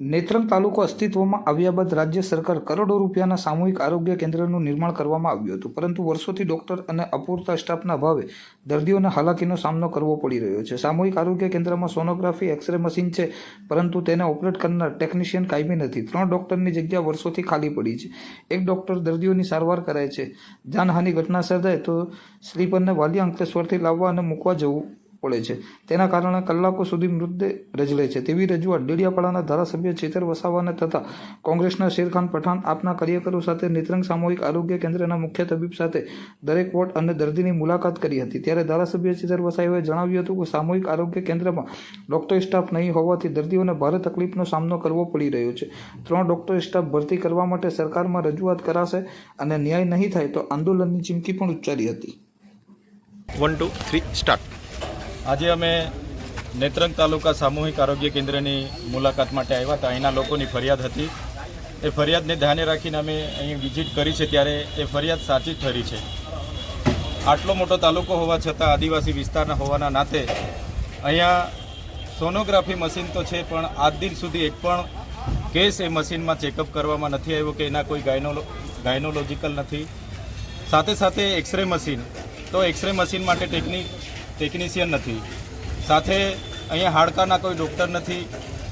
નેત્રંગ તાલુકો અસ્તિત્વમાં આવ્યા બાદ રાજ્ય સરકાર કરોડો રૂપિયાના સામૂહિક આરોગ્ય કેન્દ્રનું નિર્માણ કરવામાં આવ્યું હતું. પરંતુ વર્ષોથી ડોક્ટર અને અપૂરતા સ્ટાફના અભાવે દર્દીઓને હાલાકીનો સામનો કરવો પડી રહ્યો છે. સામૂહિક આરોગ્ય કેન્દ્રમાં સોનોગ્રાફી, એક્સરે મશીન છે, પરંતુ તેને ઓપરેટ કરનાર ટેકનિશિયન કાયમી નથી. ત્રણ ડોક્ટરની જગ્યા વર્ષોથી ખાલી પડી છે. એક ડોક્ટર દર્દીઓની સારવાર કરાય છે. જાનહાની ઘટના સર્જાય તો સ્લીપરને વાલી અંકલેશ્વરથી લાવવા અને મૂકવા જવું પડે છે. તેના કારણે કલાકો સુધી મૃતદેહ રજલે છે. તેવી રજૂઆત ડેડિયાપાડાના ધારાસભ્ય ચેતર વસાવાને થતાં કોંગ્રેસના શેરખાન પઠાણ, આપના કાર્યકરો સાથે નેત્રંગ સામૂહિક આરોગ્ય કેન્દ્રના મુખ્ય તબીબ સાથે દરેક વોર્ડ અને દર્દીની મુલાકાત કરી હતી. ત્યારે ધારાસભ્ય ચેતર વસાવાએ જણાવ્યું હતું કે સામૂહિક આરોગ્ય કેન્દ્રમાં ડોક્ટર સ્ટાફ નહીં હોવાથી દર્દીઓને ભારે તકલીફનો સામનો કરવો પડી રહ્યો છે. ત્રણ ડોક્ટર સ્ટાફ ભરતી કરવા માટે સરકારમાં રજૂઆત કરાશે અને ન્યાય નહીં થાય તો આંદોલનની ચીમકી પણ ઉચ્ચારી હતી. One, two, three, start. આજે અમે નેત્રંગ તાલુકા સામૂહિક આરોગ્ય કેન્દ્રની મુલાકાત માટે આવ્યા હતા. અહીંના લોકોની ફરિયાદ હતી. એ ફરિયાદને ધ્યાને રાખીને અમે અહીં વિઝિટ કરી છે ત્યારે એ ફરિયાદ સાચી જ ઠરી છે. આટલો મોટો તાલુકો હોવા છતાં આદિવાસી વિસ્તારના હોવાના નાતે અહીંયા સોનોગ્રાફી મશીન તો છે, પણ આજ દિન સુધી એક પણ કેસ એ મશીનમાં ચેકઅપ કરવામાં નથી આવ્યો કે એના કોઈ ગાયનો ગાયનોલોજીકલ નથી. સાથે સાથે એક્સરે મશીન. તો એક્સરે મશીન માટે ટેકનિક ટેકનિશિયન નથી. સાથે અહીંયા હાડકાના કોઈ ડૉક્ટર નથી.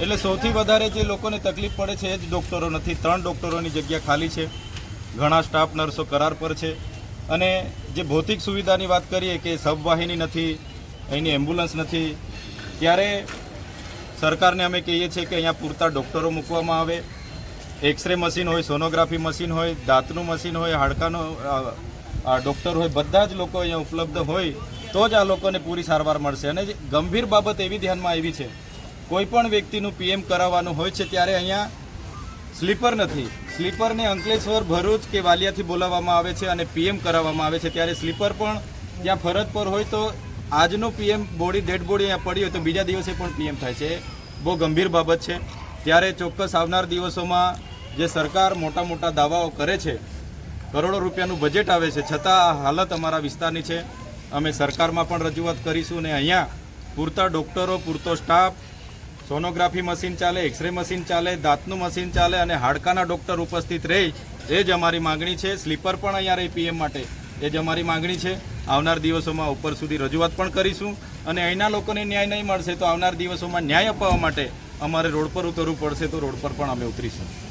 એટલે સૌથી વધારે જે લોકોને તકલીફ પડે છે એ જ ડૉક્ટરો નથી. ત્રણ ડૉક્ટરોની જગ્યા ખાલી છે. ઘણા સ્ટાફ નર્સો કરાર પર છે. અને જે ભૌતિક સુવિધાની વાત કરીએ કે સબવાહિની નથી, અહીંની એમ્બ્યુલન્સ નથી, ત્યારે સરકારને અમે કહીએ છીએ કે અહીંયા પૂરતા ડૉક્ટરો મૂકવામાં આવે. એક્સરે મશીન હોય સોનોગ્રાફી મશીન હોય, દાંતનું મશીન હોય, હાડકાનો ડૉક્ટર હોય, બધા જ લોકો અહીંયા ઉપલબ્ધ હોય. તો જ આ લોકોને પૂરી સારવાર મળશે. અને ગંભીર બાબત એવી ધ્યાનમાં આવી છે, કોઈપણ વ્યક્તિનું પીએમ કરાવવાનું હોય છે ત્યારે અહીંયા સ્લીપર નથી. સ્લીપરને અંકલેશ્વર, ભરૂચ કે વાલિયાથી બોલાવવામાં આવે છે અને પીએમ કરાવવામાં આવે છે ત્યારે સ્લીપર પણ ત્યાં ફરજ પર હોય તો આજનો પીએમ બોડી, ડેડ બોડી અહીંયા પડી હોય તો બીજા દિવસે પણ પીએમ થાય છે. બહુ ગંભીર બાબત છે. ત્યારે ચોક્કસ આવનાર દિવસોમાં જે સરકાર મોટા મોટા દાવાઓ કરે છે, કરોડો રૂપિયાનું બજેટ આવે છે, છતાં હાલત અમારા વિસ્તારની છે. અમે સરકારમાં પણ રજૂઆત કરીશું અને અહીંયા પૂરતા ડૉક્ટરો, પૂરતો સ્ટાફ, સોનોગ્રાફી મશીન ચાલે, એક્સરે મશીન ચાલે, દાંતનું મશીન ચાલે અને હાડકાના ડૉક્ટર ઉપસ્થિત રહે, એ જ અમારી માગણી છે. સ્લીપર પણ અહીંયા રહે પીએમ માટે, એ જ અમારી માગણી છે. આવનાર દિવસોમાં ઉપર સુધી રજૂઆત પણ કરીશું અને અહીંના લોકોને ન્યાય નહીં મળશે તો આવનાર દિવસોમાં ન્યાય અપાવવા માટે અમારે રોડ પર ઉતરવું પડશે તો રોડ પર પણ અમે ઉતરીશું.